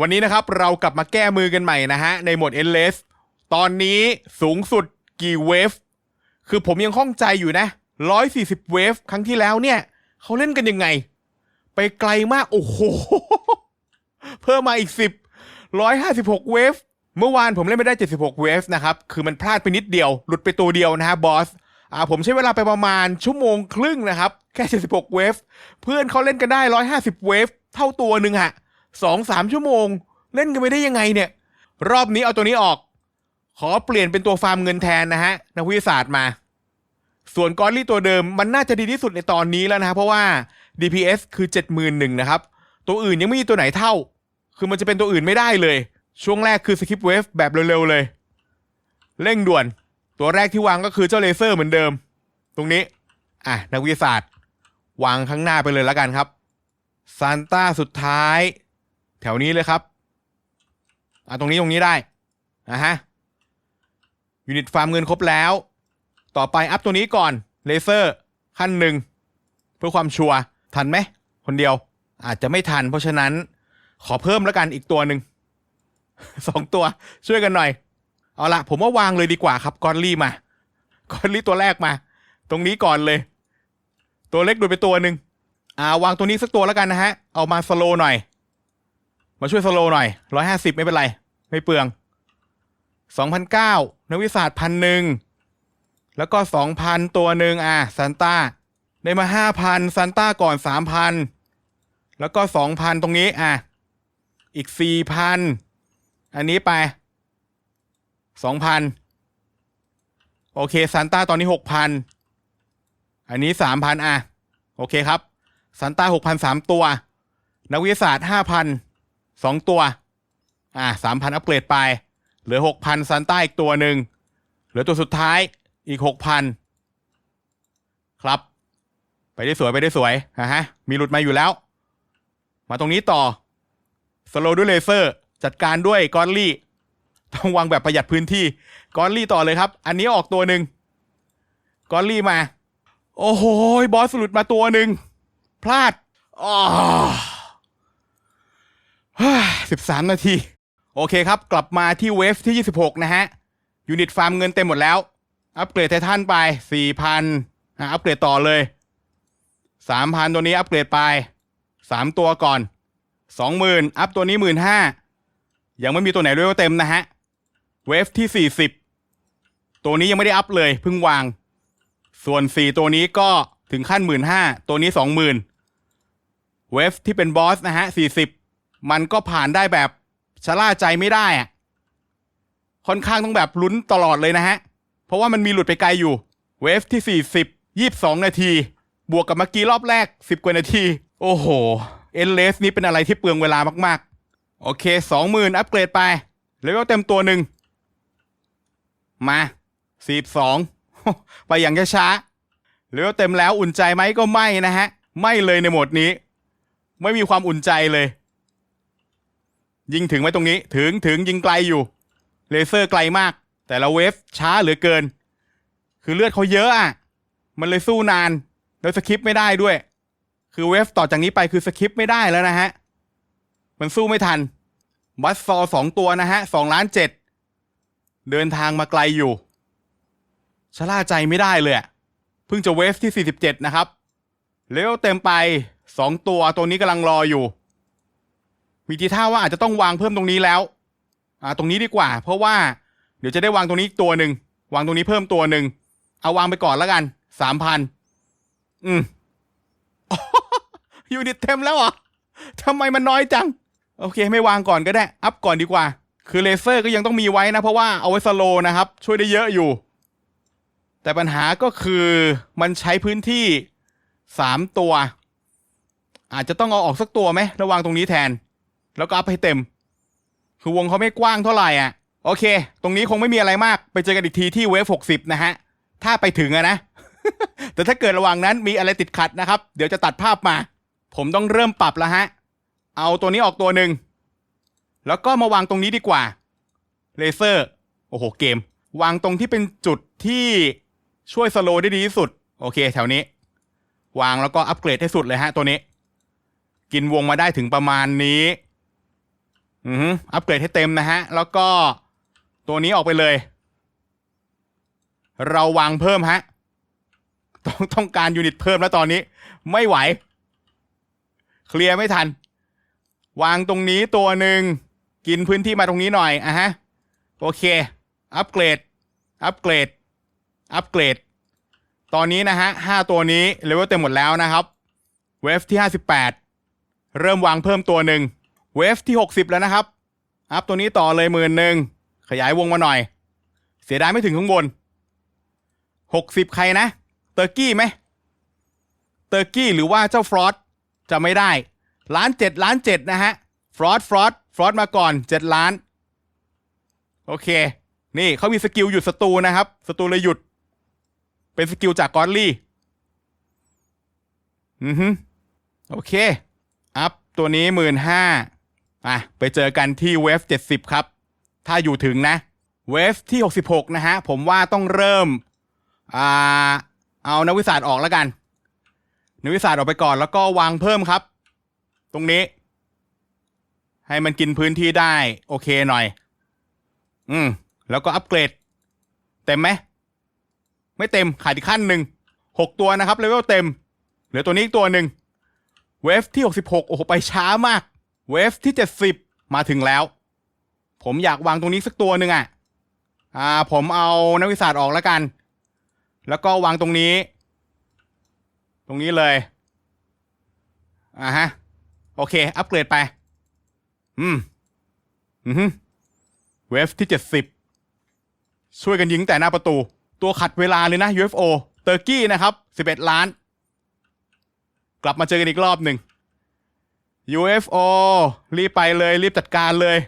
วันนี้นะครับเรากลับมาแก้มือกันใหม่นะฮะ ในโหมด Endless ตอนนี้สูงสุดกี่เวฟ คือผมยังข้องใจอยู่นะ 140 เวฟ ครั้งที่แล้วเนี่ย เขาเล่นกันยังไง ไปไกลมาก โอ้โห เพิ่มมาอีก 10 156 เวฟ เมื่อวานผมเล่นไม่ได้ 76 เวฟนะครับ คือมันพลาดไปนิดเดียว หลุดไปตัวเดียวนะฮะบอสอ่าผมใช้เวลาไปประมาณชั่วโมงครึ่งนะครับ แค่ 76 เวฟ เพื่อนเขาเล่นกันได้ 150 เวฟ เท่าตัวหนึ่งฮะ สองสามชั่วโมง เล่นกันไม่ได้ยังไงเนี่ย รอบนี้เอาตัวนี้ออก ขอเปลี่ยนเป็นตัวฟาร์มเงินแทนนะฮะนักวิทยาศาสตร์มา ส่วนกอรลี่ตัวเดิมมันน่าจะดีที่สุดในตอนนี้แล้วนะ เพราะว่า DPS คือ71,000นะครับ ตัวอื่นยังไม่มีตัวไหนเท่า คือมันจะเป็นตัวอื่นไม่ได้เลย ช่วงแรกคือสกิปเวฟแบบเร็วๆเลย เร่งด่วน ตัวแรกที่วางก็คือเจ้าเลเซอร์เหมือนเดิม ตรงนี้ อะนักวิทยาศาสตร์ วางข้างหน้าไปเลยแล้วกันครับซานต้าสุดท้าย แถวนี้เลยครับอะตรงนี้ตรงนี้ได้นะฮะยูนิตฟาร์มเงินครบแล้ว ต่อไปอัพตัวนี้ก่อนเลเซอร์ขั้นหนึ่งเพื่อความชัวร์ทันไหมคนเดียวอาจจะไม่ทัน เพราะฉะนั้นขอเพิ่มแล้วกันอีกตัวหนึ่งสองตัวช่วยกันหน่อย เอาละผมว่าวางเลยดีกว่าครับกอนลี่มากอนลี่ตัวแรกมา ตรงนี้ก่อนเลย ตัวเล็กดูไปตัวหนึ่งอ่าวางตัวนี้สักตัวแล้วกันนะฮะ เอามาสโลหน่อย มาช่วยสโลหน่อยร้อยห้าสิบไม่เป็นไร ไม่เปลืองสองพันเก้านักวิทยาศาสตร์พันหนึ่งแล้วก็สองพันตัวหนึ่งอะซันต้าได้มาห้าพันซันต้าก่อนสามพันแล้วก็สองพันตรงนี้อะอีกสี่พันอันนี้ไปสองพันโอเคซันต้าตอนนี้หกพันอันนี้สามพันอะ โอเคครับซันต้าหกพันสามตัว นักวิทยาศาสตร์ห้าพัน สองตัว อ่าสามพันอัปเกรดไป เหลือหกพันซันต้าอีกตัวหนึ่ง เหลือตัวสุดท้ายอีกหกพันครับ ไปได้สวยไปได้สวยนะฮะ มีหลุดมาอยู่แล้ว มาตรงนี้ต่อสโลด้วยเลเซอร์ จัดการด้วยกอนลี่ ต้องวางแบบประหยัดพื้นที่กอนลี่ต่อเลยครับ อันนี้ออกตัวหนึ่งกอนลี่มา โอ้โห บอสหลุดมาตัวหนึ่ง พลาดอ๋อ สิบสามนาที โอเคครับ กลับมาที่เวฟที่ 26 นะฮะ ยูนิตฟาร์มเงินเต็มหมดแล้ว อัปเกรดไททันไป4,000อะอัปเกรดต่อเลย3,000ตัวนี้อัปเกรดไป3ตัวก่อน20,000อัพตัวนี้15,000ยังไม่มีตัวไหนด้วยว่าเต็มนะฮะ เวฟที่ 40 ตัวนี้ยังไม่ได้อัพเลยเพิ่งวาง ส่วน 4 ตัวนี้ก็ถึงขั้น 15,000ตัวนี้ 20,000 เวฟที่เป็นบอสนะฮะ 40 มันก็ผ่านได้แบบชะล่าใจไม่ได้อะค่อนข้างต้องแบบลุ้นตลอดเลยนะฮะ เพราะว่ามันมีหลุดไปไกลอยู่ เวฟที่ 40 22 นาที บวกกับเมื่อกี้รอบแรก 10 กว่านาที โอ้โห เอ็นเลสนี้เป็นอะไรที่เปลืองเวลามากๆ โอเค 20,000 อัปเกรดไปเลเวลเต็มตัวหนึ่ง มา 42 ไปอย่างช้าๆเลเวลเต็มแล้วอุ่นใจไหมก็ไม่นะฮะ ไม่เลยในโหมดนี้ ไม่มีความอุ่นใจเลย ยิงถึงไหมตรงนี้ ถึงถึงยิงไกลอยู่ เลเซอร์ไกลมาก แต่ละเวฟช้าเหลือเกิน คือเลือดเขาเยอะอะ มันเลยสู้นาน แล้วสคิปไม่ได้ด้วย คือเวฟต่อจากนี้ไปคือสคิปไม่ได้แล้วนะฮะ มันสู้ไม่ทัน บัสซอสองตัวนะฮะสองล้านเจ็ด เดินทางมาไกลอยู่ชะล่าใจไม่ได้เลยเพิ่งจะเวฟที่ 47 นะครับ เลเวลเต็มไป 2 ตัวตัวนี้กำลังรออยู่ มีทีท่าว่าอาจจะต้องวางเพิ่มตรงนี้แล้ว อ่า ตรงนี้ดีกว่า เพราะว่าเดี๋ยวจะได้วางตรงนี้อีกตัวหนึ่งวางตรงนี้เพิ่มตัวหนึ่งเอาวางไปก่อนแล้วกันสามพันอืมยูนิตเต็มแล้วเหรอทำไมมันน้อยจัง โอเค ไม่วางก่อนก็ได้ อัพก่อนดีกว่า คือเลเซอร์ก็ยังต้องมีไว้นะ เพราะว่าเอาไว้สโลนะครับ ช่วยได้เยอะอยู่ แต่ปัญหาก็คือมันใช้พื้นที่สามตัว อาจจะต้องเอาออกสักตัวไหมระวางตรงนี้แทน แล้วก็อัพให้เต็ม คือวงเขาไม่กว้างเท่าไหร่อะ โอเค ตรงนี้คงไม่มีอะไรมากไปเจอกันอีกทีที่เวฟหกสิบนะฮะ ถ้าไปถึงอะนะ แต่ถ้าเกิดระหว่างนั้นมีอะไรติดขัดนะครับ เดี๋ยวจะตัดภาพมา ผมต้องเริ่มปรับแล้วฮะ เอาตัวนี้ออกตัวหนึ่งแล้วก็มาวางตรงนี้ดีกว่าเลเซอร์โอ้โหเกม วางตรงที่เป็นจุดที่ช่วยสโลว์ได้ดีที่สุด โอเค แถวนี้ วางแล้วก็อัปเกรดให้สุดเลยฮะตัวนี้ กินวงมาได้ถึงประมาณนี้ อืออัปเกรดให้เต็มนะฮะ แล้วก็ตัวนี้ออกไปเลย เราวางเพิ่มฮะ ต้องต้องการยูนิตเพิ่มแล้วตอนนี้ ไม่ไหว เคลียร์ไม่ทัน วางตรงนี้ตัวหนึ่งกินพื้นที่มาตรงนี้หน่อยอะฮะ โอเค อัปเกรด อัปเกรด อัปเกรด ตอนนี้นะฮะห้าตัวนี้เลเวลเต็มหมดแล้วนะครับ เวฟที่ห้าสิบแปดเริ่มวางเพิ่มตัวหนึ่ง เวฟที่หกสิบแล้วนะครับ อัพตัวนี้ต่อเลยหมื่นหนึ่งขยายวงมาหน่อย เสียดายไม่ถึงข้างบนหกสิบใครนะ เตอร์กี้ไหม เตอร์กี้หรือว่าเจ้าฟรอสจะไม่ได้ล้านเจ็ดล้านเจ็ดนะฮะ ฟรอสฟรอสฟรอสมาก่อนเจ็ดล้าน โอเค นี่เขามีสกิลหยุดศัตรูนะครับศัตรูเลยหยุด เป็นสกิลจากกอดลี่ อือฮึโอเค อัพตัวนี้หมื่นห้า อะไปเจอกันที่เวฟเจ็ดสิบครับ ถ้าอยู่ถึงนะเวฟที่หกสิบหกนะฮะ ผมว่าต้องเริ่มอ่าเอานักวิทยาสตร์ออกแล้วกัน นักวิทยาสตร์ออกไปก่อนแล้วก็วางเพิ่มครับ ตรงนี้ ให้มันกินพื้นที่ได้ โอเคหน่อย อืม แล้วก็อัปเกรด เต็มไหม ไม่เต็มขาดอีกขั้นหนึ่งหกตัวนะครับเลเวลเต็ม เหลือตัวนี้อีกตัวหนึ่งเวฟที่หกสิบหกโอ้โห ไปช้ามาก เวฟที่เจ็ดสิบมาถึงแล้ว ผมอยากวางตรงนี้สักตัวหนึ่งอะ อ่า ผมเอานักวิทยาสตร์ออกแล้วกัน แล้วก็วางตรงนี้ ตรงนี้เลย อ่าฮะ โอเค อัปเกรดไป อืม อือฮึเวฟที่เจ็ดสิบช่วยกันยิงแต่หน้าประตู ตัวขัดเวลาเลยนะ UFO เตอร์กี้นะครับสิบเอ็ดล้าน กลับมาเจอกันอีกรอบหนึ่ง UFO รีบไปเลยรีบจัดการเลย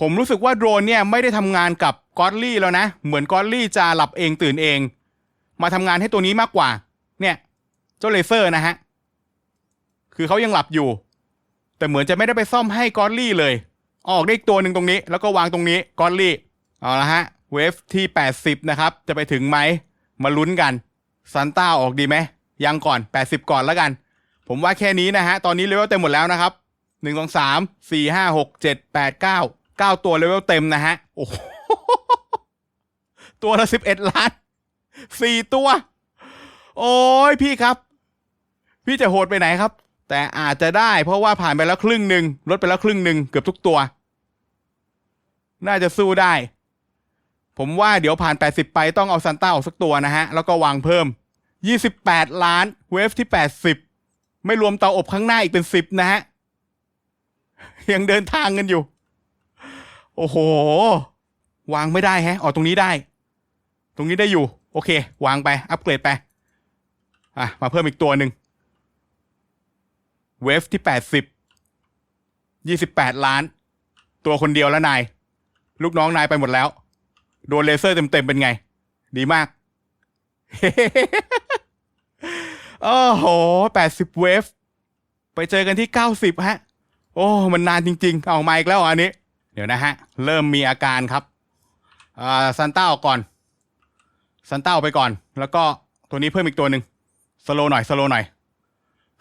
ผมรู้สึกว่าโดรนเนี่ยไม่ได้ทำงานกับกอดลี่แล้วนะ เหมือนกอดลี่จะหลับเองตื่นเอง มาทำงานให้ตัวนี้มากกว่า เนี่ย เจ้าเลเซอร์นะฮะ คือเขายังหลับอยู่ แต่เหมือนจะไม่ได้ไปซ่อมให้กอดลี่เลย ออกได้อีกตัวหนึ่งตรงนี้ แล้วก็วางตรงนี้กอดลี่ เอาละฮะ เวฟที่ 80 นะครับ จะไปถึงไหม มาลุ้นกันซันต้าออกดีไหมยังก่อน 80 ก่อนแล้วกัน ผมว่าแค่นี้นะฮะ ตอนนี้เลเวลเต็มหมดแล้วนะครับ1 2 3 4 5 6 7 8 9 9ตัวเลเวลเต็มนะฮะ โอ้โห ตัวละ11ล้าน4ตัว โอ้ยพี่ครับ พี่จะโหดไปไหนครับ แต่อาจจะได้เพราะว่าผ่านไปแล้วครึ่งหนึ่งลดไปแล้วครึ่งหนึ่งเกือบทุกตัว น่าจะสู้ได้ ผมว่าเดี๋ยวผ่าน 80 ไปต้องเอาซันต้าออกสักตัวนะฮะ แล้วก็วางเพิ่ม 28 ล้านเวฟที่ 80 ไม่รวมเตาอบข้างหน้าอีกเป็น10นะฮะ ยังเดินทางกันอยู่ โอ้โห วางไม่ได้แฮะ ออกตรงนี้ได้ ตรงนี้ได้อยู่ โอเค วางไป อัปเกรดไป อะ มาเพิ่มอีกตัวหนึ่ง เวฟที่80 28ล้าน ตัวคนเดียวแล้วนาย ลูกน้องนายไปหมดแล้ว โดนเลเซอร์เต็มๆเป็นไง ดีมาก โอ้โห80เวฟ ไปเจอกันที่90ฮะ โอ้ มันนานจริง ๆ เอามาอีกแล้วอันนี้ เดี๋ยวนะฮะ เริ่มมีอาการครับ อ่าซันต้าออกก่อน ซันต้าออกไปก่อน แล้วก็ตัวนี้เพิ่มอีกตัวหนึ่งสโลหน่อย สโลหน่อย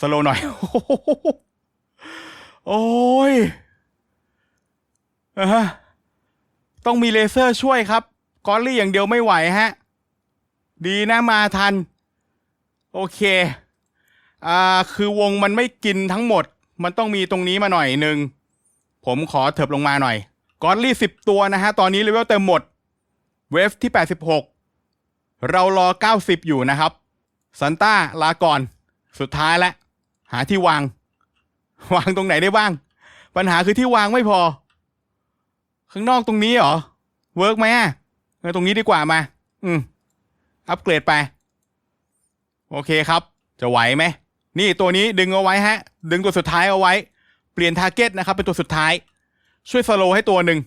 สโลหน่อย โอ้ยอ่าฮะต้องมีเลเซอร์ช่วยครับ กอลลี่อย่างเดียวไม่ไหวฮะ ดีนะมาทัน โอเคอ่าคือวงมันไม่กินทั้งหมด มันต้องมีตรงนี้มาหน่อยหนึ่งผมขอเถิบลงมาหน่อยกอลลี่สิบตัวนะฮะ ตอนนี้เลเวลเต็มหมด เวฟที่ 86 เรารอ 90 อยู่นะครับซันต้าลาก่อน สุดท้ายแล้วหาที่วาง วางตรงไหนได้บ้าง ปัญหาคือที่วางไม่พอ ข้างนอกตรงนี้เหรอ เวิร์กไหมอะตรงนี้ดีกว่ามา อืม อัปเกรดไป โอเคครับ จะไหวไหม นี่ตัวนี้ดึงเอาไว้ฮะ ดึงตัวสุดท้ายเอาไว้ เปลี่ยนทาร์เก็ตนะครับ เป็นตัวสุดท้าย ช่วยสโลว์ให้ตัวหนึ่ง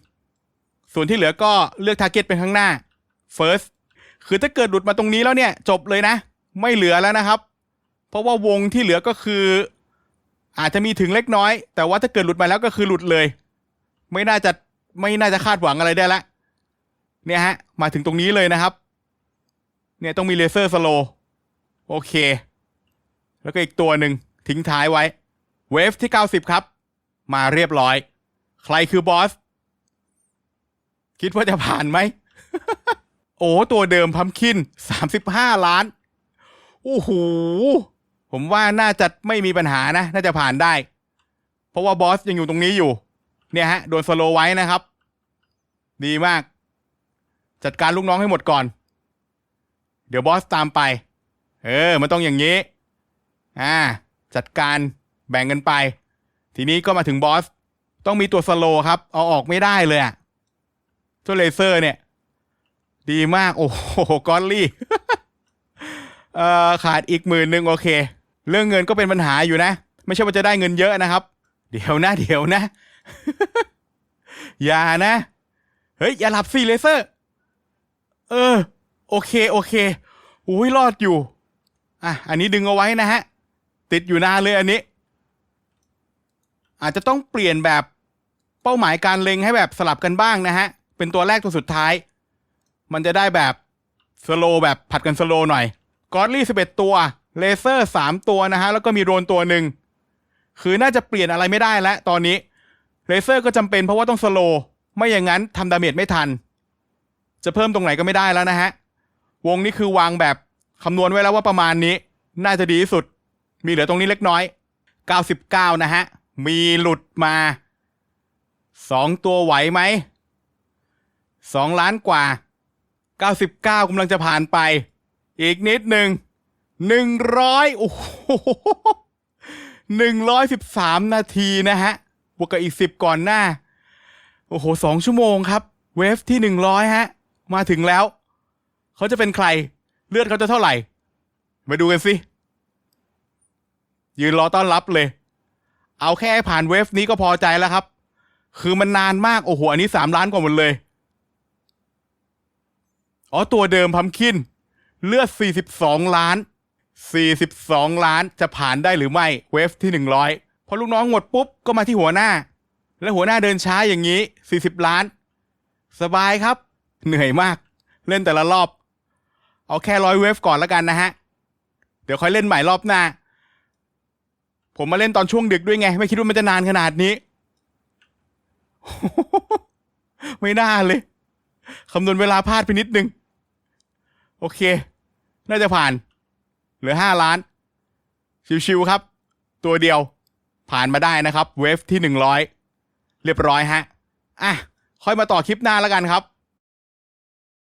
ส่วนที่เหลือก็เลือกทาร์เก็ตเป็นข้างหน้า first คือถ้าเกิดหลุดมาตรงนี้แล้วเนี่ย จบเลยนะ ไม่เหลือแล้วนะครับ เพราะว่าวงที่เหลือก็คือ อาจจะมีถึงเล็กน้อย แต่ว่าถ้าเกิดหลุดมาแล้วก็คือหลุดเลย ไม่น่าจะไม่น่าจะคาดหวังอะไรได้ละ เนี่ยฮะ มาถึงตรงนี้เลยนะครับ เนี่ยต้องมีเลเซอร์สโลว์ โอเค แล้วก็อีกตัวหนึ่งทิ้งท้ายไว้ เวฟที่ 90 ครับ มาเรียบร้อย ใครคือบอส คิดว่าจะผ่านไหม โอ้ ตัวเดิมพัมคินสามสิบห้าล้าน โอ้โห ผมว่าน่าจะไม่มีปัญหานะ น่าจะผ่านได้ เพราะว่าบอสยังอยู่ตรงนี้อยู่ เนี่ยฮะ โดนสโลไว้นะครับ ดีมาก จัดการลูกน้องให้หมดก่อน เดี๋ยวบอสตามไป เออ มันต้องอย่างนี้ อ่า จัดการแบ่งกันไป ทีนี้ก็มาถึงบอส ต้องมีตัวสโลครับ เอาออกไม่ได้เลยอะตัวเลเซอร์เนี่ย ดีมาก โอ้โหกอลลี่ เอ่อ ขาดอีกหมื่นหนึ่งโอเค เรื่องเงินก็เป็นปัญหาอยู่นะ ไม่ใช่ว่าจะได้เงินเยอะนะครับ เดี๋ยวนะ เดี๋ยวนะ อย่านะ เฮ้ย อย่าหลับสิเลเซอร์ เออ โอเค โอเคอุ้ยรอดอยู่ อะอันนี้ดึงเอาไว้นะฮะ ติดอยู่นานเลยอันนี้ อาจจะต้องเปลี่ยนแบบเป้าหมายการเล็งให้แบบสลับกันบ้างนะฮะ เป็นตัวแรกตัวสุดท้าย มันจะได้แบบสโลแบบผัดกันสโลหน่อยกอดลี่สิบเอ็ดตัว เลเซอร์สามตัวนะฮะ แล้วก็มีโดรนตัวหนึ่ง คือน่าจะเปลี่ยนอะไรไม่ได้แล้วตอนนี้ เลเซอร์ก็จำเป็นเพราะว่าต้องสโลไม่อย่างนั้นทำดาเมจไม่ทัน จะเพิ่มตรงไหนก็ไม่ได้แล้วนะฮะ วงนี้คือวางแบบ คำนวณไว้แล้วว่าประมาณนี้ น่าจะดีที่สุด มีเหลือตรงนี้เล็กน้อย 99 นะฮะ มีหลุดมาสองตัวไหวไหมสองล้านกว่า 99กำลังจะผ่านไป อีกนิดหนึ่งหนึ่งร้อยโอ้โหหนึ่งร้อยสิบสามนาทีนะฮะ บวกกับอีกสิบก่อนหน้า โอ้โหสองชั่วโมงครับ เวฟที่หนึ่งร้อยฮะ มาถึงแล้ว เขาจะเป็นใคร เลือดเขาจะเท่าไหร่ มาดูกันสิ ยืนรอต้อนรับเลย เอาแค่ผ่านเวฟนี้ก็พอใจแล้วครับ คือมันนานมาก โอ้โห อันนี้สามล้านกว่าหมดเลย อ๋อ ตัวเดิมพัมคิน เลือด 42 ล้าน 42 ล้านจะผ่านได้หรือไม่ เวฟที่ 100 พอลูกน้องหมดปุ๊บ ก็มาที่หัวหน้า แล้วหัวหน้าเดินช้าอย่างนี้ 40 ล้าน สบายครับ เหนื่อยมาก เล่นแต่ละรอบ เอาแค่ร้อยเวฟก่อนแล้วกันนะฮะ เดี๋ยวค่อยเล่นใหม่รอบหน้า ผมมาเล่นตอนช่วงดึกด้วยไง ไม่คิดว่ามันจะนานขนาดนี้ ไม่น่าเลยคำนวณเวลาพลาดไปนิดนึง โอเค น่าจะผ่าน เหลือห้าล้าน ชิวๆครับ ตัวเดียว ผ่านมาได้นะครับ เวฟที่หนึ่งร้อยเรียบร้อยฮะ อะ ค่อยมาต่อคลิปหน้าแล้วกันครับ